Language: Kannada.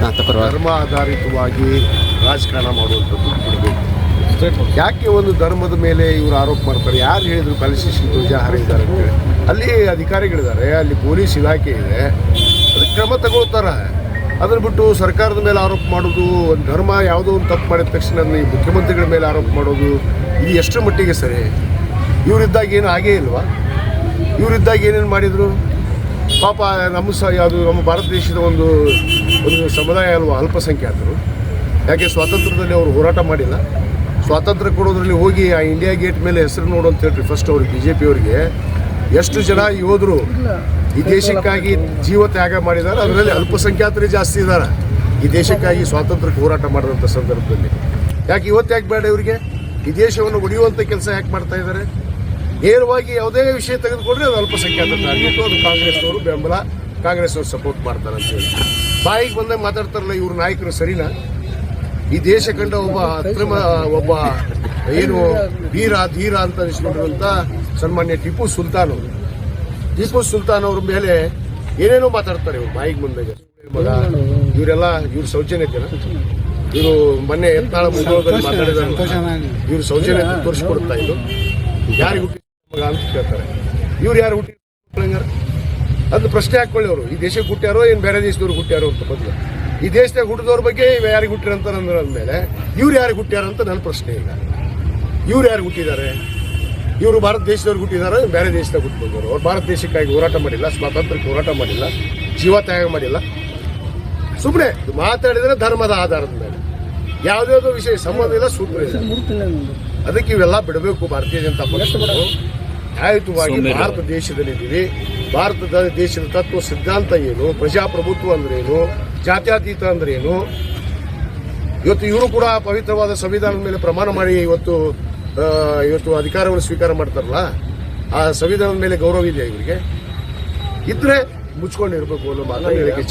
ಧರ್ಮ ಆಧಾರಿತವಾಗಿ ರಾಜಕಾರಣ ಮಾಡುವಂಥದ್ದು ಬಿಡಬೇಕು ಯಾಕೆ ಒಂದು ಧರ್ಮದ ಮೇಲೆ ಇವರು ಆರೋಪ ಮಾಡ್ತಾರೆ? ಯಾರು ಹೇಳಿದ್ರು ಕಲಸಿ ಧ್ವಜ ಹಾರಿದ್ದಾರೆ ಅಂತೇಳಿ ಅಲ್ಲಿ ಅಧಿಕಾರಿಗಳಿದ್ದಾರೆ, ಅಲ್ಲಿ ಪೊಲೀಸ್ ಇಲಾಖೆ ಇದೆ. ಅದಕ್ಕೆ ಕ್ರಮ ತಗೊಳ್ತಾರೆ. ಅದನ್ನು ಬಿಟ್ಟು ಸರ್ಕಾರದ ಮೇಲೆ ಆರೋಪ ಮಾಡೋದು ಒಂದು ಧರ್ಮ ಯಾವುದೋ ಒಂದು ತಪ್ಪು ಮಾಡಿದ ತಕ್ಷಣ ಈ ಮುಖ್ಯಮಂತ್ರಿಗಳ ಮೇಲೆ ಆರೋಪ ಮಾಡೋದು ಇದು ಎಷ್ಟರ ಮಟ್ಟಿಗೆ ಸರಿ? ಇವರಿದ್ದಾಗ ಏನು ಆಗೇ ಇಲ್ವಾ? ಇವರಿದ್ದಾಗ ಏನೇನು ಮಾಡಿದರು ಪಾಪ ನಮ್ಮ ಸ ಅದು ನಮ್ಮ ಭಾರತ ದೇಶದ ಒಂದು ಒಂದು ಸಮುದಾಯ ಅಲ್ವಾ ಅಲ್ಪಸಂಖ್ಯಾತರು. ಯಾಕೆ ಸ್ವಾತಂತ್ರ್ಯದಲ್ಲಿ ಅವರು ಹೋರಾಟ ಮಾಡಿಲ್ಲ. ಸ್ವಾತಂತ್ರ್ಯ ಕೊಡೋದ್ರಲ್ಲಿ ಹೋಗಿ ಆ ಇಂಡಿಯಾ ಗೇಟ್ ಮೇಲೆ ಹೆಸರು ನೋಡು ಅಂತ ಹೇಳ್ರಿ ಫಸ್ಟ್ ಅವ್ರಿಗೆ ಬಿ ಜೆ ಪಿಯವರಿಗೆ ಎಷ್ಟು ಜನ ಯೋಧರು ಈ ದೇಶಕ್ಕಾಗಿ ಜೀವ ತ್ಯಾಗ ಮಾಡಿದ್ದಾರೆ ಅದರಲ್ಲಿ ಅಲ್ಪಸಂಖ್ಯಾತರೇ ಜಾಸ್ತಿ ಇದ್ದಾರೆ ಈ ದೇಶಕ್ಕಾಗಿ ಸ್ವಾತಂತ್ರ್ಯಕ್ಕೆ ಹೋರಾಟ ಮಾಡಿದಂಥ ಸಂದರ್ಭದಲ್ಲಿ. ಯಾಕೆ ಇವತ್ತು ಯಾಕೆ ಬೇಡ ಇವರಿಗೆ? ಈ ದೇಶವನ್ನು ಒಡೆಯುವಂಥ ಕೆಲಸ ಯಾಕೆ ಮಾಡ್ತಾ ಇದ್ದಾರೆ? ನೇರವಾಗಿ ಯಾವುದೇ ವಿಷಯ ತೆಗೆದುಕೊಂಡ್ರೆ ಅದು ಅಲ್ಪಸಂಖ್ಯಾತ ಟಾರ್ಗೆಟ್ ಅದು ಕಾಂಗ್ರೆಸ್ನವರು ಬೆಂಬಲ, ಕಾಂಗ್ರೆಸ್ನವ್ರು ಸಪೋರ್ಟ್ ಮಾಡ್ತಾರೆ ಅಂತ ಹೇಳಿ. ಬಾಯಿಗೆ ಬಂದಾಗ ಮಾತಾಡ್ತಾರಲ್ಲ, ಇವ್ರ ನಾಯಕರು ಸರಿನಾ? ಈ ದೇಶ ಕಂಡ ಒಬ್ಬ ಅಕ್ರಮ, ಒಬ್ಬ ಏನು ವೀರ, ಧೀರ ಅಂತ ಅನಿಸ್ಕೊಂಡಿರುವಂತ ಸನ್ಮಾನ್ಯ ಟಿಪ್ಪು ಸುಲ್ತಾನ್ ಅವರು. ಟಿಪ್ಪು ಸುಲ್ತಾನ್ ಅವ್ರ ಮೇಲೆ ಏನೇನೋ ಮಾತಾಡ್ತಾರೆ ಇವ್ರು ಬಾಯಿಗೆ ಬಂದಾಗ. ಮಗ, ಇವರೆಲ್ಲ, ಇವ್ರ ಸೌಜನ್ಯತೆನ? ಇವರು ಮೊನ್ನೆ ಎತ್ತಾಳ ಮುಗಿದೋದಲ್ಲಿ ಮಾತಾಡಿದ ಇವ್ರ ಸೌಜನ್ಯತೆ ತೋರಿಸ್ಕೊಡ್ತಾ ಇದ್ರು. ಯಾರಿಗೆ ಅಂತ ಕೇಳ್ತಾರೆ. ಇವ್ರು ಯಾರು ಹುಟ್ಟಿ ಅದು ಪ್ರಶ್ನೆ ಹಾಕೊಳ್ಳಿ ಅವರು. ಈ ದೇಶಕ್ಕೆ ಹುಟ್ಟ್ಯಾರೋ ಏನು ಬೇರೆ ದೇಶದವ್ರು ಹುಟ್ಟ್ಯಾರೋ ಅಂತ ಬದಲು ಈ ದೇಶದಾಗ ಹುಟ್ಟಿದವ್ರ ಬಗ್ಗೆ ಯಾರಿಗೆ ಹುಟ್ಟಿರಂತ ಮೇಲೆ ಇವ್ರು ಯಾರಿಗೆ ಹುಟ್ಟ್ಯಾರ ಅಂತ ನನ್ನ ಪ್ರಶ್ನೆ ಇಲ್ಲ ಇವ್ರು ಯಾರು ಹುಟ್ಟಿದ್ದಾರೆ? ಇವರು ಭಾರತ ದೇಶದವ್ರು ಹುಟ್ಟಿದಾರೋ ಬೇರೆ ದೇಶದಾಗ ಹುಟ್ಟಿದವರು? ಅವ್ರು ಭಾರತ ದೇಶಕ್ಕಾಗಿ ಹೋರಾಟ ಮಾಡಿಲ್ಲ, ಸ್ವಾತಂತ್ರ್ಯಕ್ಕೆ ಹೋರಾಟ ಮಾಡಿಲ್ಲ, ಜೀವ ತ್ಯಾಗ ಮಾಡಿಲ್ಲ. ಸುಮ್ಮನೆ ಮಾತಾಡಿದ್ರೆ ಧರ್ಮದ ಆಧಾರದ ಮೇಲೆ. ಯಾವುದ್ಯಾವುದೋ ವಿಷಯ ಸಂಬಂಧ ಇಲ್ಲ ಸೂತ್ರ ಇಲ್ಲ ಅದಕ್ಕೆ ಇವೆಲ್ಲ ಬಿಡಬೇಕು ಭಾರತೀಯ ಜನತಾ ಪಕ್ಷ ನ್ಯಾಯಯುತವಾಗಿ ಭಾರತ ದೇಶದಲ್ಲಿದ್ದೀವಿ ಭಾರತದ ದೇಶದ ತತ್ವ ಸಿದ್ಧಾಂತ ಏನು? ಪ್ರಜಾಪ್ರಭುತ್ವ ಅಂದ್ರೇನು ಜಾತ್ಯತೀತ ಅಂದ್ರೇನು ಇವತ್ತು ಇವರು ಕೂಡ ಪವಿತ್ರವಾದ ಸಂವಿಧಾನದ ಮೇಲೆ ಪ್ರಮಾಣ ಮಾಡಿ ಇವತ್ತು ಆ, ಇವತ್ತು ಅಧಿಕಾರವನ್ನು ಸ್ವೀಕಾರ ಮಾಡ್ತಾರಲ್ಲ ಆ ಸಂವಿಧಾನದ ಮೇಲೆ ಗೌರವ ಇದೆಯಾ ಇವರಿಗೆ? ಇದ್ರೆ ಮುಚ್ಕೊಂಡಿರ್ಬೇಕು ಅನ್ನೋ ಮಾತನ್ನು ಹೇಳಿಕೆ